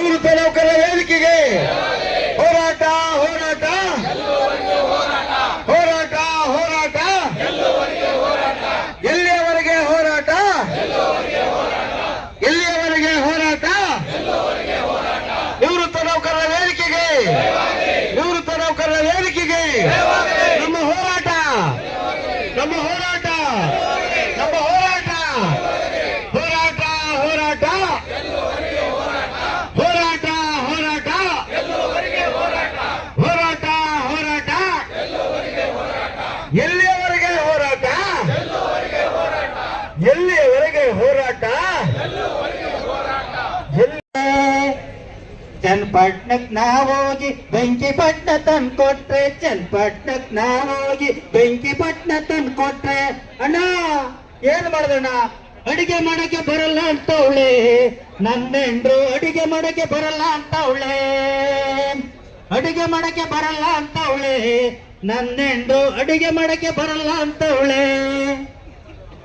ನಿವೃತ್ತ ನೌಕರರ ವೇದಿಕೆಗೆ ಹೋರಾಟ ಹೋರಾಟ ಹೋರಾಟ ಹೋರಾಟ ಎಲ್ಲಿಯವರೆಗೆ ಹೋರಾಟ ಎಲ್ಲಿಯವರೆಗೆ ಹೋರಾಟ ನಿವೃತ್ತ ನೌಕರರ ವೇದಿಕೆಗೆ ನಿವೃತ್ತ ನೌಕರರ ವೇದಿಕೆಗೆ ನಮ್ಮ ಹೋರಾಟ ನಮ್ಮ ಹೋರಾಟ ನಮ್ಮ ಹೋರಾಟ ಹೋರಾಟ ಹೋರಾಟ ಹೋರಾಟ ಹೋರಾಟ ಹೋರಾಟ ಹೋರಾಟ ಎಲ್ಲಿಯವರೆಗೆ ಹೋರಾಟ ಎಲ್ಲಿಯವರೆಗೆ ಹೋರಾಟ ಎಲ್ಲಿ ಚನ್ನಪಟ್ಟಣಕ್ ನಾವೋಗಿ ಬೆಂಕಿ ಪಟ್ನ ತಂದ್ ಕೊಟ್ರೆ ಚನ್ನಪಟ್ಟಣಕ್ ನಾವೋಗಿ ಬೆಂಕಿ ಪಟ್ನ ತಂದ್ ಕೊಟ್ರೆ. ಅಣ್ಣ, ಏನ್ ಮಾಡ್ದಣ್ಣ ಅಡಿಗೆ ಮಾಡಕ್ಕೆ ಬರಲ್ಲ ಅಂತ ಅವಳೆ. ನನ್ನೆಂಡ್ರು ಅಡಿಗೆ ಮಾಡಕ್ಕೆ ಬರಲ್ಲ ಅಂತ ಅವಳೆ. ಅಡಿಗೆ ಮಾಡಕ್ಕೆ ಬರಲ್ಲ ಅಂತ ಅವಳೆ. ನನ್ನೆಂಡ್ರು ಅಡಿಗೆ ಮಾಡಕ್ಕೆ ಬರಲ್ಲ ಅಂತ ಅವಳೆ.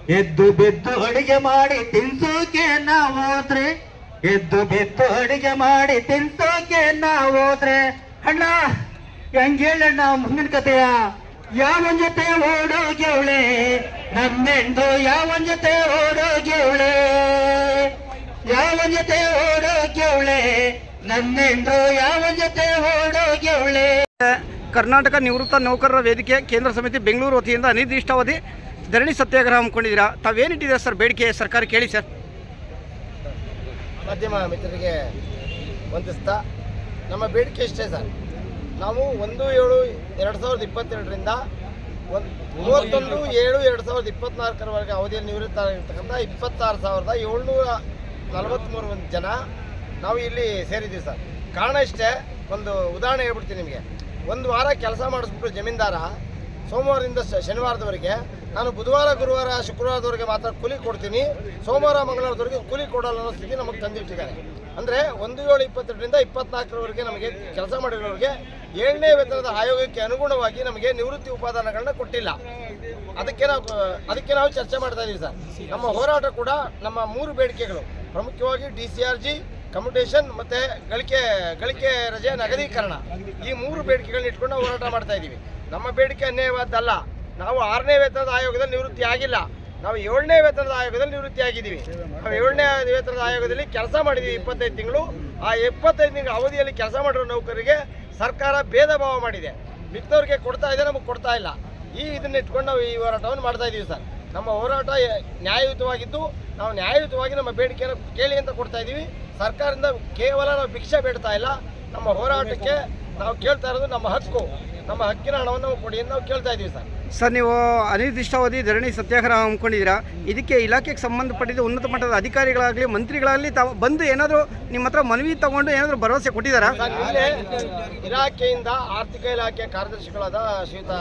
ಎದ್ದು ಬಿದ್ದು ಅಡಿಗೆ ಮಾಡಿ ತಿನ್ಸೋಕೆ ನಾವು ಹೋದ್ರೆ, ಎದ್ದು ಬಿದ್ದು ಅಡಿಗೆ ಮಾಡಿ ತಿನ್ಸೋಕೆ ನಾವು ಹೋದ್ರೆ? ಅಣ್ಣ ಹೆಂಗೇಳಣ್ಣ ಮುಂದಿನ ಕಥೆಯ? ಯಾವನ್ ಜೊತೆ ಓಡೋಗ್ಯವಳೆ ನಮ್ಮೆಂದು ಯಾವನ್ ಜೊತೆ ಓಡೋಗ್ಯವಳೆ ಯಾವನ್ ಜೊತೆ ಓಡೋಗ್ಯವಳೆ ನಮ್ಮೆಂದು ಯಾವನ್ ಜೊತೆ ಓಡೋಗ್ಯವಳೆ ಕರ್ನಾಟಕ ನಿವೃತ್ತ ನೌಕರರ ವೇದಿಕೆ ಕೇಂದ್ರ ಸಮಿತಿ ಬೆಂಗಳೂರು ವತಿಯಿಂದ ಅನಿರ್ದಿಷ್ಟಾವಧಿ ಧರಣಿ ಸತ್ಯಾಗ್ರಹ ಹಮ್ಮಿಕೊಂಡಿದ್ದೀರಾ? ತಾವೇನಿಟ್ಟಿದೆ ಸರ್ ಬೇಡಿಕೆ ಸರ್ಕಾರ ಕೇಳಿ ಸರ್? ಮಾಧ್ಯಮ ಮಿತ್ರರಿಗೆ ವಂದಿಸ್ತಾ ನಮ್ಮ ಬೇಡಿಕೆ ಇಷ್ಟೇ ಸರ್. ನಾವು ಒಂದು ಏಳು ಎರಡು ಸಾವಿರದ ಇಪ್ಪತ್ತೆರಡರಿಂದ ಒಂದು ಮೂವತ್ತೊಂದು ಏಳು ಎರಡು ಸಾವಿರದ ಇಪ್ಪತ್ನಾಲ್ಕರವರೆಗೆ ಅವಧಿಯಲ್ಲಿ ನಿವೃತ್ತರಾಗಿರ್ತಕ್ಕಂಥ ಇಪ್ಪತ್ತಾರು ಸಾವಿರದ ಏಳ್ನೂರ ನಲವತ್ತ್ಮೂರು ಒಂದು ಜನ ನಾವು ಇಲ್ಲಿ ಸೇರಿದ್ದೀವಿ ಸರ್. ಕಾರಣ ಇಷ್ಟೇ, ಒಂದು ಉದಾಹರಣೆ ಹೇಳ್ಬಿಡ್ತೀನಿ ನಿಮಗೆ. ಒಂದು ವಾರ ಕೆಲಸ ಮಾಡಿಸ್ಬಿಟ್ಟು ಜಮೀನ್ದಾರ ಸೋಮವಾರದಿಂದ ಶನಿವಾರದವರೆಗೆ ನಾನು ಬುಧವಾರ, ಗುರುವಾರ, ಶುಕ್ರವಾರದವರೆಗೆ ಮಾತ್ರ ಕೂಲಿ ಕೊಡ್ತೀನಿ. ಸೋಮವಾರ, ಮಂಗಳವಾರದವರೆಗೆ ಕೂಲಿ ಕೊಡಲ್ಲ ಅನ್ನೋ ಸ್ಥಿತಿ ನಮಗೆ ತಂದಿಟ್ಟಿದ್ದಾರೆ. ಅಂದರೆ ಒಂದು ಏಳು ಇಪ್ಪತ್ತೆರಡರಿಂದ ಇಪ್ಪತ್ನಾಲ್ಕರವರೆಗೆ ನಮಗೆ ಕೆಲಸ ಮಾಡಿರೋರಿಗೆ ಏಳನೇ ವೇತನದ ಆಯೋಗಕ್ಕೆ ಅನುಗುಣವಾಗಿ ನಮಗೆ ನಿವೃತ್ತಿ ಉಪಾದಾನಗಳನ್ನ ಕೊಟ್ಟಿಲ್ಲ. ಅದಕ್ಕೆ ನಾವು ಅದಕ್ಕೆ ನಾವು ಚರ್ಚೆ ಮಾಡ್ತಾ ಇದ್ದೀವಿ ಸರ್. ನಮ್ಮ ಹೋರಾಟ ಕೂಡ ನಮ್ಮ ಮೂರು ಬೇಡಿಕೆಗಳು. ಪ್ರಮುಖವಾಗಿ D C R G, commutation ಮತ್ತು ಗಳಿಕೆ ಗಳಿಕೆ ರಜೆ ನಗದೀಕರಣ. ಈ ಮೂರು ಬೇಡಿಕೆಗಳನ್ನ ಇಟ್ಕೊಂಡು ಹೋರಾಟ ಮಾಡ್ತಾ ಇದ್ದೀವಿ ನಮ್ಮ ಬೇಡಿಕೆ ಅನ್ಯಾಯವಾದ್ದಲ್ಲ ನಾವು ಆರನೇ ವೇತನದ ಆಯೋಗದಲ್ಲಿ ನಿವೃತ್ತಿ ಆಗಿಲ್ಲ. ನಾವು ಏಳನೇ ವೇತನದ ಆಯೋಗದಲ್ಲಿ ನಿವೃತ್ತಿಯಾಗಿದ್ದೀವಿ. ನಾವು ಏಳನೇ ವೇತನದ ಆಯೋಗದಲ್ಲಿ ಕೆಲಸ ಮಾಡಿದ್ದೀವಿ ಇಪ್ಪತ್ತೈದು ತಿಂಗಳು. ಆ ಎಪ್ಪತ್ತೈದು ತಿಂಗಳ ಅವಧಿಯಲ್ಲಿ ಕೆಲಸ ಮಾಡಿರೋ ನೌಕರಿಗೆ ಸರ್ಕಾರ ಭೇದ ಭಾವ ಮಾಡಿದೆ. ಮಿಕ್ಕವ್ರಿಗೆ ಕೊಡ್ತಾ ಇದೆ, ನಮಗೆ ಕೊಡ್ತಾ ಇಲ್ಲ. ಈ ಇದನ್ನ ಇಟ್ಕೊಂಡು ನಾವು ಈ ಹೋರಾಟವನ್ನು ಮಾಡ್ತಾ ಇದ್ದೀವಿ ಸರ್. ನಮ್ಮ ಹೋರಾಟ ನ್ಯಾಯಯುತವಾಗಿದ್ದು, ನಾವು ನ್ಯಾಯಯುತವಾಗಿ ನಮ್ಮ ಬೇಡಿಕೆಯನ್ನು ಕೇಳಿ ಅಂತ ಕೊಡ್ತಾ ಇದ್ದೀವಿ ಸರ್ಕಾರದಿಂದ ಕೇವಲ ನಾವು ಭಿಕ್ಷೆ ಬೇಡ್ತಾ ಇಲ್ಲ. ನಮ್ಮ ಹೋರಾಟಕ್ಕೆ ನಾವು ಕೇಳ್ತಾ ಇರೋದು ನಮ್ಮ ಹಕ್ಕು. ನಮ್ಮ ಹಕ್ಕಿನ ಹಣವನ್ನು ನಾವು ಕೊಡಿ ಅಂತ ನಾವು ಕೇಳ್ತಾ ಇದ್ದೀವಿ ಸರ್. ಸರ್ ನೀವು ಅನಿರ್ದಿಷ್ಟಾವಧಿ ಧರಣಿ ಸತ್ಯಾಗ್ರಹ ಹಮ್ಮಿಕೊಂಡಿದ್ದೀರಾ? ಇದಕ್ಕೆ ಇಲಾಖೆಗೆ ಸಂಬಂಧಪಟ್ಟಿದ್ದು ಉನ್ನತ ಮಟ್ಟದ ಅಧಿಕಾರಿಗಳಾಗಲಿ ಮಂತ್ರಿಗಳಾಗಲಿ ತಾವು ಬಂದು ಏನಾದರೂ ನಿಮ್ಮ ಹತ್ರ ಮನವಿ ತಗೊಂಡು ಏನಾದರೂ ಭರವಸೆ ಕೊಟ್ಟಿದ್ದಾರಾ? ಇಲಾಖೆಯಿಂದ ಆರ್ಥಿಕ ಇಲಾಖೆ ಕಾರ್ಯದರ್ಶಿಗಳಾದ ಶ್ರೀಯುತ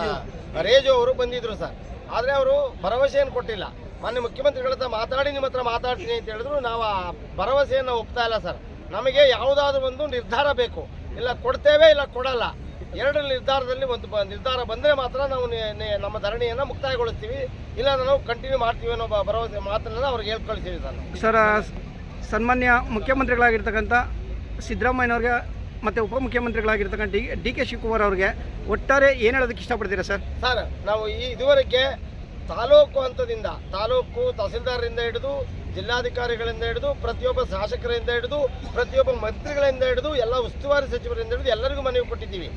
ರೇಜು ಅವರು ಬಂದಿದ್ರು ಸರ್. ಆದರೆ ಅವರು ಭರವಸೆಯನ್ನು ಕೊಟ್ಟಿಲ್ಲ. ಮೊನ್ನೆ ಮುಖ್ಯಮಂತ್ರಿಗಳ ಹತ್ರ ಮಾತಾಡಿ ನಿಮ್ಮ ಹತ್ರ ಮಾತಾಡ್ತೀನಿ ಅಂತ ಹೇಳಿದ್ರು. ನಾವು ಆ ಭರವಸೆಯನ್ನು ಒಪ್ತಾ ಇಲ್ಲ ಸರ್. ನಮಗೆ ಯಾವುದಾದ್ರೂ ಒಂದು ನಿರ್ಧಾರ ಬೇಕು. ಇಲ್ಲ ಕೊಡ್ತೇವೆ ಇಲ್ಲ ಕೊಡಲ್ಲ. ಎರಡರ ನಿರ್ಧಾರದಲ್ಲಿ ಒಂದು ಬ- ನಿರ್ಧಾರ ಬಂದರೆ ಮಾತ್ರ ನಾವು ನಮ್ಮ ಧರಣಿಯನ್ನು ಮುಕ್ತಾಯಗೊಳಿಸ್ತೀವಿ. ಇಲ್ಲ ನಾವು ಕಂಟಿನ್ಯೂ ಮಾಡ್ತೀವಿ ಅನ್ನೋ ಭರವಸೆ ಮಾತನ್ನು ಅವ್ರಿಗೆ ಹೇಳ್ಕೊಳ್ತೀವಿ ಸರ್ ನಾವು. ಸರ್ ಸನ್ಮಾನ್ಯ ಮುಖ್ಯಮಂತ್ರಿಗಳಾಗಿರ್ತಕ್ಕಂಥ ಸಿದ್ದರಾಮಯ್ಯನವ್ರಿಗೆ ಮತ್ತು ಉಪಮುಖ್ಯಮಂತ್ರಿಗಳಾಗಿರ್ತಕ್ಕಂಥ ಡಿ ಡಿ ಕೆ ಶಿವಕುಮಾರ್ ಅವ್ರಿಗೆ ಒಟ್ಟಾರೆ ಏನು ಹೇಳೋದಕ್ಕೆ ಇಷ್ಟಪಡ್ತೀರಾ ಸರ್? ಸರ್ ನಾವು ಈ ಇದುವರೆಗೆ ತಾಲೂಕು ಹಂತದಿಂದ ತಾಲೂಕು ತಹಸೀಲ್ದಾರರಿಂದ ಹಿಡಿದು ಜಿಲ್ಲಾಧಿಕಾರಿಗಳಿಂದ ಹಿಡಿದು ಪ್ರತಿಯೊಬ್ಬ ಶಾಸಕರಿಂದ ಹಿಡಿದು ಪ್ರತಿಯೊಬ್ಬ ಮಂತ್ರಿಗಳಿಂದ ಹಿಡಿದು ಎಲ್ಲ ಉಸ್ತುವಾರಿ ಸಚಿವರಿಂದ ಹಿಡಿದು ಎಲ್ಲರಿಗೂ ಮನವಿ ಕೊಟ್ಟಿದ್ದೀವಿ.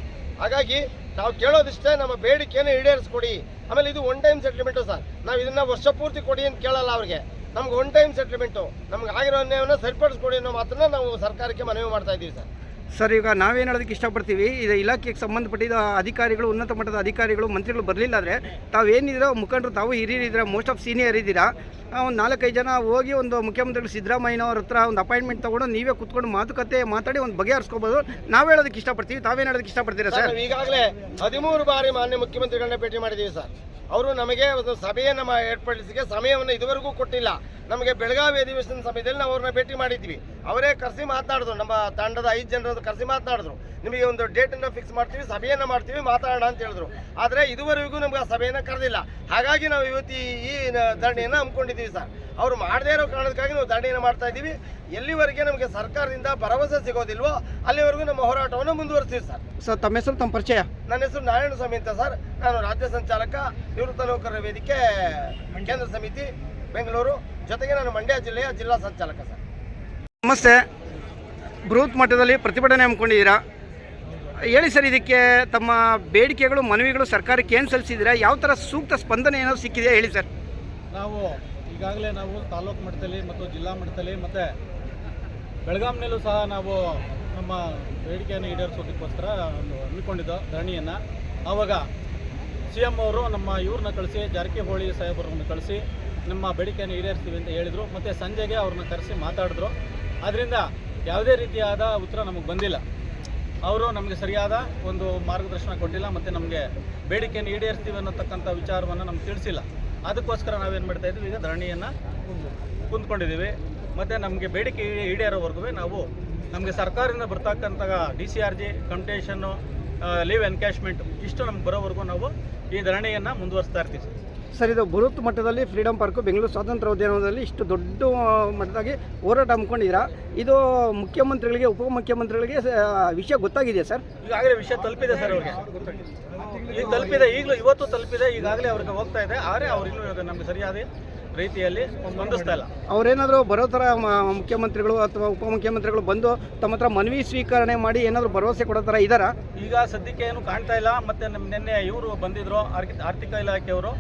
ಹಾಗಾಗಿ ನಾವು ಕೇಳೋದಿಷ್ಟೇ ನಮ್ಮ ಬೇಡಿಕೆಯನ್ನು ಈಡೇರಿಸ್ಕೊಡಿ. ಆಮೇಲೆ ಇದು ಒನ್ ಟೈಮ್ ಸೆಟ್ಲ್ಮೆಂಟು ಸರ್. ನಾವು ಇದನ್ನ ವರ್ಷ ಪೂರ್ತಿ ಕೊಡಿ ಅಂತ ಕೇಳಲ್ಲ ಅವ್ರಿಗೆ. ನಮ್ಗೆ ಒನ್ ಟೈಮ್ ಸೆಟ್ಲ್ಮೆಂಟು ನಮ್ಗೆ ಆಗಿರೋ ಅನ್ಯಾಯವನ್ನು ಸರಿಪಡಿಸ್ಕೊಡಿ ಅನ್ನೋ ಮಾತ್ರ ನಾವು ಸರ್ಕಾರಕ್ಕೆ ಮನವಿ ಮಾಡ್ತಾ ಇದ್ದೀವಿ ಸರ್. ಸರ್, ಈಗ ನಾವೇನು ಹೇಳೋದಕ್ಕೆ ಇಷ್ಟಪಡ್ತೀವಿ ಇದು ಇಲಾಖೆಗೆ ಸಂಬಂಧಪಟ್ಟಿದ ಅಧಿಕಾರಿಗಳು, ಉನ್ನತ ಮಟ್ಟದ ಅಧಿಕಾರಿಗಳು, ಮಂತ್ರಿಗಳು ಬರಲಿಲ್ಲ ಅಂದರೆ ತಾವೇನಿದ್ದೀರೋ ಮುಖಂಡರು ತಾವು ಹಿರಿಯರಿದ್ದೀರಾ ಮೋಸ್ಟ್ ಆಫ್ ಸೀನಿಯರ್ ಇದ್ದೀರಾ ಒಂದು ನಾಲ್ಕೈದು ಜನ ಹೋಗಿ ಒಂದು ಮುಖ್ಯಮಂತ್ರಿಗಳು ಸಿದ್ದರಾಮಯ್ಯನವ್ರ ಹತ್ರ ಒಂದು ಅಪಾಯಿಂಟ್ಮೆಂಟ್ ತೊಗೊಂಡು ನೀವೇ ಕುತ್ಕೊಂಡು ಮಾತುಕತೆ ಮಾತಾಡಿ ಒಂದು ಬಗೆಹರಿಸ್ಕೋಬೋದು. ನಾವು ಹೇಳೋದಕ್ಕೆ ಇಷ್ಟಪಡ್ತೀವಿ ತಾವೇನು ಹೇಳೋದಕ್ಕೆ ಇಷ್ಟಪಡ್ತೀರಾ ಸರ್? ಈಗಾಗಲೇ ಹದಿಮೂರು ಬಾರಿ ಮಾನ್ಯ ಮುಖ್ಯಮಂತ್ರಿಗಳನ್ನ ಭೇಟಿ ಮಾಡಿದ್ದೀವಿ ಸರ್. ಅವರು ನಮಗೆ ಒಂದು ಸಭೆಯನ್ನು ಏರ್ಪಡಿಸಿಗೆ ಸಮಯವನ್ನು ಇದುವರೆಗೂ ಕೊಟ್ಟಿಲ್ಲ. ನಮಗೆ ಬೆಳಗಾವಿ ಅಧಿವೇಶನ ಸಮಯದಲ್ಲಿ ನಾವು ಅವ್ರನ್ನ ಭೇಟಿ ಮಾಡಿದ್ವಿ. ಅವರೇ ಕರೆಸಿ ಮಾತಾಡಿದ್ರು ನಮ್ಮ ತಂಡದ ಐದು ಜನರದ್ದು ಕರೆಸಿ ಮಾತನಾಡಿದ್ರು. ನಿಮಗೆ ಒಂದು ಡೇಟನ್ನು ಫಿಕ್ಸ್ ಮಾಡ್ತೀವಿ, ಸಭೆಯನ್ನು ಮಾಡ್ತೀವಿ, ಮಾತಾಡೋಣ ಅಂತ ಹೇಳಿದ್ರು. ಆದರೆ ಇದುವರೆಗೂ ನಮ್ಗೆ ಆ ಸಭೆಯನ್ನು ಕರೆದಿಲ್ಲ. ಹಾಗಾಗಿ ನಾವು ಇವತ್ತು ಈ ಧರಣಿಯನ್ನು ಹಮ್ಮಿಕೊಂಡಿದ್ದೀವಿ. ಇದ್ದೀವಿ ಸರ್. ಅವ್ರು ಮಾಡದೇ ಇರೋ ಕಾರಣಕ್ಕಾಗಿ ನಾವು ಧರಣಿಯನ್ನು ಮಾಡ್ತಾ ಇದ್ದೀವಿ. ಎಲ್ಲಿವರೆಗೆ ನಮಗೆ ಸರ್ಕಾರದಿಂದ ಭರವಸೆ ಸಿಗೋದಿಲ್ವೋ ಅಲ್ಲಿವರೆಗೂ ನಮ್ಮ ಹೋರಾಟವನ್ನು ಮುಂದುವರಿಸ್ತೀವಿ ಸರ್. ಸರ್ ತಮ್ಮ ಹೆಸರು ತಮ್ಮ ಪರಿಚಯ? ನನ್ನ ಹೆಸರು ನಾರಾಯಣ ಸ್ವಾಮಿ ಅಂತ ಸರ್. ನಾನು ರಾಜ್ಯ ಸಂಚಾಲಕ ನಿವೃತ್ತ ನೌಕರರ ವೇದಿಕೆ ಕೇಂದ್ರ ಸಮಿತಿ ಬೆಂಗಳೂರು. ಜೊತೆಗೆ ನಾನು ಮಂಡ್ಯ ಜಿಲ್ಲೆಯ ಜಿಲ್ಲಾ ಸಂಚಾಲಕ ಸರ್. ನಮಸ್ತೆ. ಬೃಹತ್ ಮಟ್ಟದಲ್ಲಿ ಪ್ರತಿಭಟನೆ ಹಮ್ಮಿಕೊಂಡಿದ್ದೀರಾ? ಹೇಳಿ ಸರ್ ಇದಕ್ಕೆ ತಮ್ಮ ಬೇಡಿಕೆಗಳು ಮನವಿಗಳು ಸರ್ಕಾರಕ್ಕೆ ಏನು ಸಲ್ಲಿಸಿದ್ದೀರಾ? ಯಾವ ಥರ ಸೂಕ್ತ ಸ್ಪಂದನೆ ಏನೋ ಸಿಕ್ಕಿದೆಯಾ? ಹೇಳಿ ಸರ್. ನಾವು ಈಗಾಗಲೇ ನಾವು ತಾಲೂಕು ಮಟ್ಟದಲ್ಲಿ ಮತ್ತು ಜಿಲ್ಲಾ ಮಟ್ಟದಲ್ಲಿ ಮತ್ತು ಬೆಳಗಾಂನಲ್ಲೂ ಸಹ ನಾವು ನಮ್ಮ ಬೇಡಿಕೆಯನ್ನು ಈಡೇರಿಸೋದಕ್ಕೋಸ್ಕರ ಒಂದು ಹಮ್ಮಿಕೊಂಡಿದ್ದೋ ಧರಣಿಯನ್ನು. ಆವಾಗ ಸಿ ಎಂ ಅವರು ನಮ್ಮ ಇವ್ರನ್ನ ಕಳಿಸಿ, ಜಾರಕಿಹೊಳಿ ಸಾಹೇಬರನ್ನು ಕಳಿಸಿ ನಮ್ಮ ಬೇಡಿಕೆಯನ್ನು ಈಡೇರಿಸ್ತೀವಿ ಅಂತ ಹೇಳಿದರು. ಮತ್ತು ಸಂಜೆಗೆ ಅವ್ರನ್ನ ಕರೆಸಿ ಮಾತಾಡಿದ್ರು. ಅದರಿಂದ ಯಾವುದೇ ರೀತಿಯಾದ ಉತ್ತರ ನಮಗೆ ಬಂದಿಲ್ಲ. ಅವರು ನಮಗೆ ಸರಿಯಾದ ಒಂದು ಮಾರ್ಗದರ್ಶನ ಕೊಟ್ಟಿಲ್ಲ, ಮತ್ತು ನಮಗೆ ಬೇಡಿಕೆಯನ್ನು ಈಡೇರಿಸ್ತೀವಿ ಅನ್ನತಕ್ಕಂಥ ವಿಚಾರವನ್ನು ನಮ್ಗೆ ತಿಳಿಸಿಲ್ಲ. ಅದಕ್ಕೋಸ್ಕರ ನಾವೇನು ಮಾಡ್ತಾ ಇದ್ದೀವಿ? ಈಗ ಧರಣಿಯನ್ನು ಕುಂತ್ಕೊಂಡಿದ್ದೀವಿ. ಮತ್ತು ನಮಗೆ ಬೇಡಿಕೆ ಈಡೇರೋವರೆಗೂ ನಾವು ನಮಗೆ ಸರ್ಕಾರದಿಂದ ಬರ್ತಕ್ಕಂಥ ಡಿ ಸಿ ಆರ್ ಜಿ ಕಂಟೇಷನ್ನು ಲೀವ್ ಎನ್ಕ್ಯಾಶ್ಮೆಂಟ್ ಇಷ್ಟು ನಮ್ಗೆ ಬರೋವರೆಗೂ ನಾವು ಈ ಧರಣಿಯನ್ನು ಮುಂದುವರಿಸ್ತಾ ಇರ್ತೀವಿ. ಸರ್ ಇದು ಬೃಹತ್ ಮಟ್ಟದಲ್ಲಿ ಫ್ರೀಡಮ್ ಪಾರ್ಕು ಬೆಂಗಳೂರು ಸ್ವಾತಂತ್ರ್ಯ ಉದ್ಯಾನವನದಲ್ಲಿ ಇಷ್ಟು ದೊಡ್ಡ ಮಟ್ಟದಾಗಿ ಹೋರಾಟ ಹಮ್ಮಿಕೊಂಡಿದ್ದೀರಾ? ಇದು ಮುಖ್ಯಮಂತ್ರಿಗಳಿಗೆ ಉಪಮುಖ್ಯಮಂತ್ರಿಗಳಿಗೆ ಮುಖ್ಯಮಂತ್ರಿಗಳಿಗೆ ವಿಷಯ ಗೊತ್ತಾಗಿದೆ ಸರ್? ಈಗಾಗಲೇ ವಿಷಯ ತಲುಪಿದೆ ಸರ್ ಅವ್ರಿಗೆ. ಈಗ ತಲುಪಿದೆ ಈಗಲೂ ಇವತ್ತು ತಲುಪಿದೆ ಈಗಾಗಲೇ ಅವ್ರಿಗೆ ಹೋಗ್ತಾ ಇದೆ. ಆದರೆ ಅವ್ರು ಇನ್ನೂ ನಮಗೆ ಸರಿಯಾದ ರೀತಿಯಲ್ಲಿ ಸ್ಪಂದಿಸ್ತಾ ಇಲ್ಲ. ಅವರೇನಾದರೂ ಬರೋ ಥರ ಮುಖ್ಯಮಂತ್ರಿಗಳು ಅಥವಾ ಉಪಮುಖ್ಯಮಂತ್ರಿಗಳು ಬಂದು ತಮ್ಮ ಹತ್ರ ಮನವಿ ಸ್ವೀಕರಣೆ ಮಾಡಿ ಏನಾದರೂ ಭರವಸೆ ಕೊಡೋ ಥರ ಇದ್ದಾರಾ ಈಗ ಸದ್ಯಕ್ಕೆ ಏನು ಕಾಣ್ತಾ ಇಲ್ಲ. ಮತ್ತು ನಮ್ಮ ನಿನ್ನೆ ಇವರು ಬಂದಿದ್ರು ಆರ್ಥಿಕ ಇಲಾಖೆಯವರು.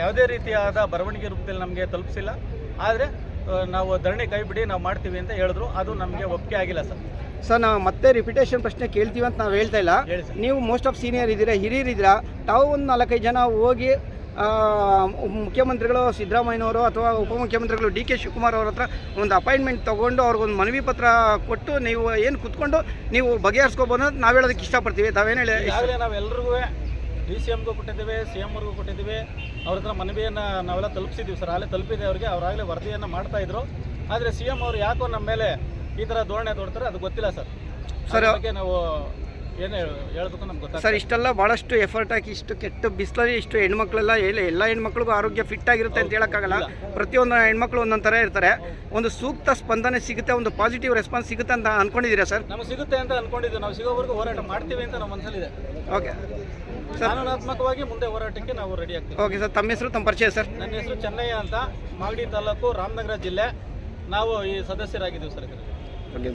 ಯಾವುದೇ ರೀತಿಯಾದ ಬರವಣಿಗೆ ರೂಪದಲ್ಲಿ ನಮಗೆ ತಲುಪಿಸಿಲ್ಲ. ಆದರೆ ನಾವು ಧರಣಿ ಕೈ ಬಿಡಿ ನಾವು ಮಾಡ್ತೀವಿ ಅಂತ ಹೇಳಿದ್ರು. ಅದು ನಮಗೆ ಒಪ್ಪಿಗೆ ಆಗಿಲ್ಲ ಸರ್. ಸರ್ ನಾವು ಮತ್ತೆ ರಿಪಿಟೇಷನ್ ಪ್ರಶ್ನೆ ಕೇಳ್ತೀವಿ ಅಂತ ನಾವು ಹೇಳ್ತಾ ಇಲ್ಲ. ನೀವು ಮೋಸ್ಟ್ ಆಫ್ ಸೀನಿಯರ್ ಇದ್ದೀರಾ ಹಿರಿಯರಿದ್ದೀರಾ ತಾವು ಒಂದು ನಾಲ್ಕೈದು ಜನ ಹೋಗಿ ಮುಖ್ಯಮಂತ್ರಿಗಳು ಸಿದ್ದರಾಮಯ್ಯನವರು ಅಥವಾ ಉಪಮುಖ್ಯಮಂತ್ರಿಗಳು ಡಿ ಕೆ ಶಿವಕುಮಾರ್ ಅವ್ರ ಹತ್ರ ಒಂದು ಅಪಾಯಿಂಟ್ಮೆಂಟ್ ತೊಗೊಂಡು ಅವ್ರಿಗೊಂದು ಮನವಿ ಪತ್ರ ಕೊಟ್ಟು ನೀವು ಏನು ಕುತ್ಕೊಂಡು ನೀವು ಬಗೆಹರಿಸ್ಕೋಬೋದು ಅಂತ ನಾವು ಹೇಳೋದಕ್ಕೆ ಇಷ್ಟಪಡ್ತೀವಿ. ತಾವೇನು ಹೇಳಿ ನಾವೆಲ್ಲರಿಗೂ ಡಿ ಸಿ ಎಮ್ಗೂ ಕೊಟ್ಟಿದ್ದೀವಿ ಸಿ ಎಮ್ವರೆಗೂ ಕೊಟ್ಟಿದ್ದೀವಿ. ಅವ್ರ ಹತ್ರ ಮನವಿಯನ್ನು ನಾವೆಲ್ಲ ತಲುಪಿಸಿದ್ದೀವಿ ಸರ್. ಆಗಲೇ ತಲುಪಿದೆ ಅವರಿಗೆ. ಅವರಾಗಲೇ ವರದಿಯನ್ನು ಮಾಡ್ತಾ ಇದ್ರು. ಆದರೆ ಸಿ ಎಂ ಅವರು ಯಾಕೋ ನಮ್ಮ ಮೇಲೆ ಈ ಥರ ಧೋರಣೆ ತೋಡ್ತಾರೆ ಅದು ಗೊತ್ತಿಲ್ಲ ಸರ್. ಸರ್, ಬಗ್ಗೆ ನಾವು ಏನು ಹೇಳಬೇಕು ನಮ್ಗೆ ಗೊತ್ತಾ ಸರ್ ಇಷ್ಟೆಲ್ಲ ಭಾಳಷ್ಟು ಎಫರ್ಟ್ ಹಾಕಿ ಇಷ್ಟು ಕೆಟ್ಟ ಬಿಸಿಲಲ್ಲಿ ಇಷ್ಟು ಹೆಣ್ಮಕ್ಳೆಲ್ಲ ಎಲ್ಲ ಎಲ್ಲ ಹೆಣ್ಮಕ್ಳಿಗೂ ಆರೋಗ್ಯ ಫಿಟ್ ಆಗಿರುತ್ತೆ ಅಂತ ಹೇಳೋಕ್ಕಾಗಲ್ಲ. ಪ್ರತಿಯೊಂದು ಹೆಣ್ಮಕ್ಳು ಒಂದೊಂದು ಥರ ಇರ್ತಾರೆ. ಒಂದು ಸೂಕ್ತ ಸ್ಪಂದನೆ ಸಿಗುತ್ತೆ ಒಂದು ಪಾಸಿಟಿವ್ ರೆಸ್ಪಾನ್ಸ್ ಸಿಗುತ್ತೆ ಅಂತ ಅಂದ್ಕೊಂಡಿದ್ದೀರಾ ಸರ್? ನಮಗೆ ಸಿಗುತ್ತೆ ಅಂತ ಅಂದ್ಕೊಂಡಿದ್ದೀವಿ ನಾವು ಸಿಗೋವರೆಗೂ ಹೋರಾಟ ಮಾಡ್ತೀವಿ ಅಂತ ನಮ್ಮ ಮನಸ್ಸಲ್ಲಿದೆ ಓಕೆ. ಕಾನೂನಾತ್ಮಕವಾಗಿ ಮುಂದೆ ಹೋರಾಟಕ್ಕೆ ನಾವು ರೆಡಿ ಆಗ್ತೀವಿ. ಓಕೆ ಸರ್ ತಮ್ಮ ಹೆಸರು ತಮ್ಮ ಪರಿಚಯ ಸರ್ ನನ್ನ ಹೆಸರು ಚೆನ್ನಯ್ಯ ಅಂತ ಮಾಗಡಿ ತಾಲೂಕು ರಾಮನಗರ ಜಿಲ್ಲೆ. ನಾವು ಈ ಸದಸ್ಯರಾಗಿದ್ದೀವಿ ಸರ್. ಇದರಲ್ಲಿ